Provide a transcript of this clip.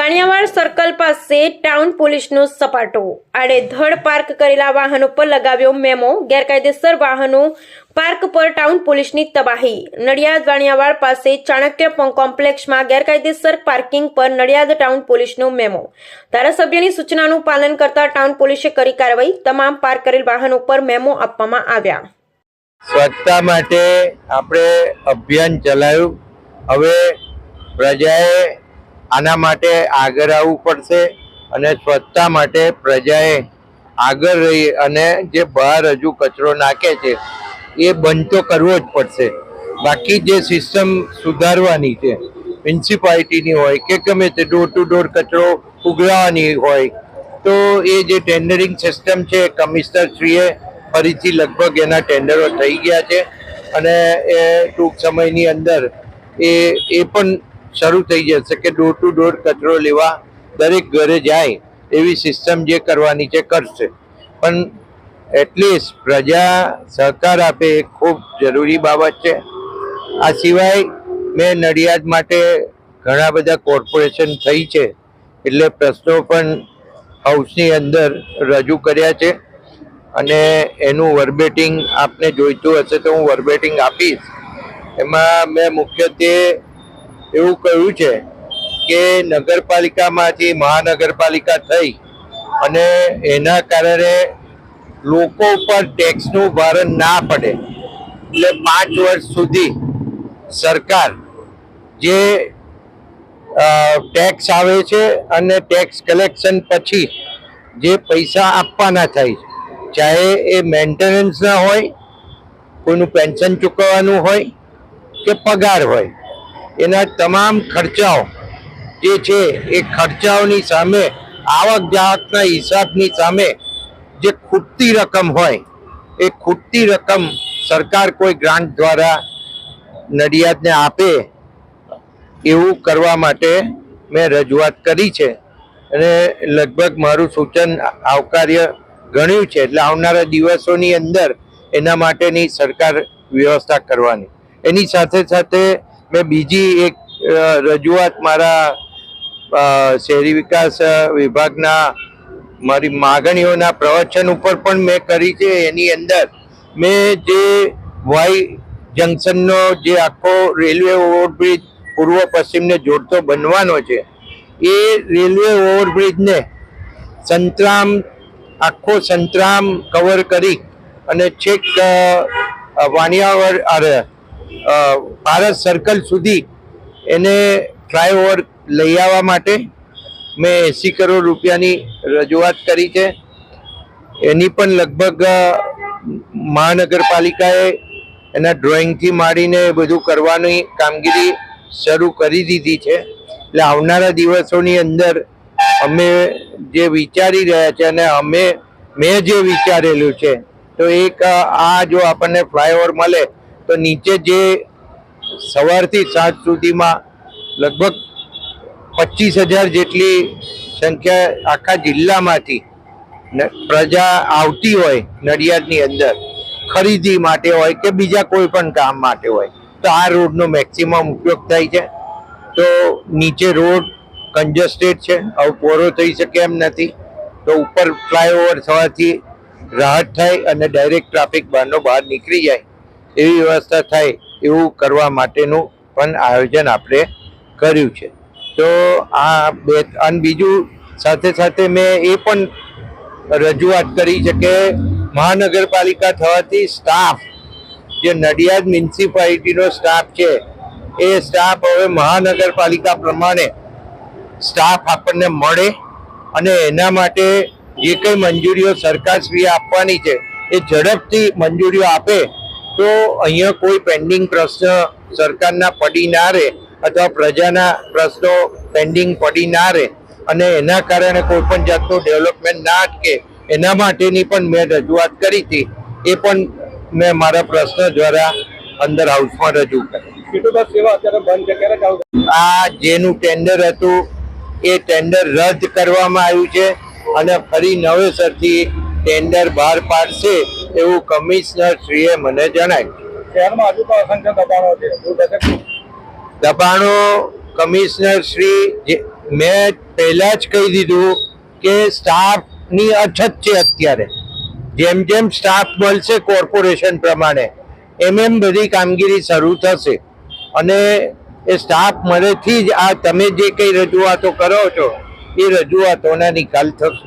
Vaniyawad circle પાસે town પોલીસનો સપાટો. આડેધડ પાર્ક કરેલા વાહનો પર લગાવ્યો મેમો. ગેરકાયદેસર વાહનો પાર્ક પર ટાઉન પોલીસની તબાહી. નડિયાદ વાણિયાવાડ પાસે ચાણક્ય કોમ્પ્લેક્ષમાં ગેરકાયદેસર પાર્કિંગ પર નડિયાદ ટાઉન પોલીસનો મેમો. ધારાસભ્યની સૂચનાનું પાલન કરતા ટાઉન પોલીસે કરી કાર્યવાહી. તમામ પાર્ક કરેલ વાહનો પર મેમો આપવામાં આવ્યા. સ્વચ્છતા માટે આપણે અભિયાન ચલાવ્યું હવે પ્રજાએ આના માટે આગળ આવવું પડશે અને સ્વચ્છતા માટે પ્રજાએ આગળ રહી અને જે બહાર હજુ કચરો નાખે છે, એ બંધ તો કરવો જ પડશે. બાકી જે સિસ્ટમ સુધારવાની છે મ્યુનિસિપાલિટીની હોય કે ગમે તે ડોર ટુ ડોર કચરો ઉઘરાવાની હોય, તો એ જે ટેન્ડરિંગ સિસ્ટમ છે, કમિશનરશ્રીએ ફરીથી લગભગ એના ટેન્ડરો થઈ ગયા છે અને એ ટૂંક સમયની અંદર એ એ પણ શરૂ થઈ જશે કે ડોર ટુ ડોર કચરો લેવા દરેક ઘરે જાય એવી સિસ્ટમ જે કરવાની છે, કરશે. પણ એટલીસ્ટ પ્રજા સહકાર આપે એ ખૂબ જરૂરી બાબત છે. આ સિવાય મેં નડિયાદ માટે ઘણા બધા કોર્પોરેશન થઈ છે. એટલે પ્રશ્નો પણ હાઉસની અંદર રજૂ કર્યા છે. અને એનું વર્બેટિંગ આપને જોઈતું હશે તો હું વર્બેટિંગ આપીશ. એમાં મેં મુખ્યત્વે એવું કહ્યું છે કે નગરપાલિકામાંથી મહાનગરપાલિકા થઈ અને એના કારણે લોકો ઉપર ટેક્સનું ભારણ ના પડે. એટલે પાંચ વર્ષ સુધી સરકાર જે ટેક્સ આવે છે અને ટેક્સ કલેક્શન પછી જે પૈસા આપવાના થાય છે, ચાહે એ મેન્ટેનન્સના હોય, કોઈનું પેન્શન ચૂકવવાનું હોય કે પગાર હોય એના તમામ ખર્ચાઓ જે છે એ ખર્ચાઓની સામે, આવક જાવકના હિસાબની સામે જે ખૂટતી રકમ હોય, એ ખૂટતી રકમ સરકાર કોઈ ગ્રાન્ટ દ્વારા નડિયાદને આપે એવું કરવા માટે મેં રજૂઆત કરી છે. અને લગભગ મારું સૂચન આવકાર્ય ગણ્યું છે. એટલે આવનારા દિવસોની અંદર એના માટેની સરકાર વ્યવસ્થા કરવાની. એની સાથે સાથે મેં બીજી એક રજૂઆત મારા શહેરી વિકાસ વિભાગના, મારી માગણીઓના પ્રવચન ઉપર પણ મેં કરી છે. એની અંદર મેં જે વાય જંકશનનો જે આખો રેલવે ઓવરબ્રિજ પૂર્વ પશ્ચિમને જોડતો બનવાનો છે, એ રેલવે ઓવરબ્રિજને સંતરામ, આખો સંતરામ કવર કરી અને છેક વાણિયાવર ભારત સર્કલ સુધી એને ફ્લાયઓવર લઈ આવવા માટે મેં એંસી કરોડ રૂપિયાની રજૂઆત કરી છે. એની પણ લગભગ મહાનગરપાલિકાએ એના ડ્રોઈંગથી માંડીને બધું કરવાની કામગીરી શરૂ કરી દીધી છે. એટલે આવનારા દિવસોની અંદર અમે જે વિચારી રહ્યા છે અને અમે, મેં જે વિચારેલું છે, તો એક આ જો આપણને ફ્લાયઓવર મળે તો નીચે જે સવારથી સાંજ સુધીમાં લગભગ પચીસ હજાર જેટલી સંખ્યા આખા જિલ્લામાંથી પ્રજા આવતી હોય નડિયાદની અંદર, ખરીદી માટે હોય કે બીજા કોઈ પણ કામ માટે હોય, તો આ રોડનો મેક્સિમમ ઉપયોગ થાય છે. તો નીચે રોડ કન્જસ્ટેડ છે હવે પોરો થઈ શકે એમ નથી. તો ઉપર ફ્લાયઓવર થવાથી રાહત થાય અને ડાયરેક્ટ ટ્રાફિક બહારનો બહાર નીકળી જાય. એવી વ્યવસ્થા થાય એવું કરવા માટેનું પણ આયોજન આપણે કર્યું છે. તો આ બે અને બીજું સાથે સાથે મેં એ પણ રજૂઆત કરી છે કે મહાનગરપાલિકા થવાથી સ્ટાફ જે નડિયાદ મ્યુનિસિપાલિટીનો સ્ટાફ છે, એ સ્ટાફ હવે મહાનગરપાલિકા પ્રમાણે સ્ટાફ આપણને મળે અને એના માટે જે કંઈ મંજૂરીઓ સરકારશ્રીએ આપવાની છે, એ ઝડપથી મંજૂરીઓ આપે તો અહીંયા કોઈ પેન્ડિંગ પ્રશ્ન સરકારના પડી ના રહે અથવા પ્રજાના પ્રશ્નો પેન્ડિંગ પડી ના રહે. અને એના કારણે કોઈ પણ જાતનું ડેવલપમેન્ટ ના અટકે. એના માટેની પણ મેં રજૂઆત કરી હતી. એ પણ મેં મારા પ્રશ્ન દ્વારા અંદર હાઉસમાં રજૂ કરી? આ જેનું ટેન્ડર હતું એ ટેન્ડર રદ કરવામાં આવ્યું છે. અને ફરી નવેસરથી ટેન્ડર બહાર પાડશે. એવું કમિશનર શ્રીએ મને જણાવ્યું. શહેરમાં હજુ પણ અસંખ્ય દબાણો છે. દબાણો કમિશનર શ્રી મેં પહેલા જ કહી દીધું કે સ્ટાફની અછત છે અત્યારે. જેમ જેમ સ્ટાફ મળશે કોર્પોરેશન પ્રમાણે એમ એમ બધી કામગીરી શરૂ થશે. અને એ સ્ટાફ મળેથી જ આ તમે જે કંઈ રજૂઆતો કરો છો એ રજૂઆતોના નિકાલ થશે.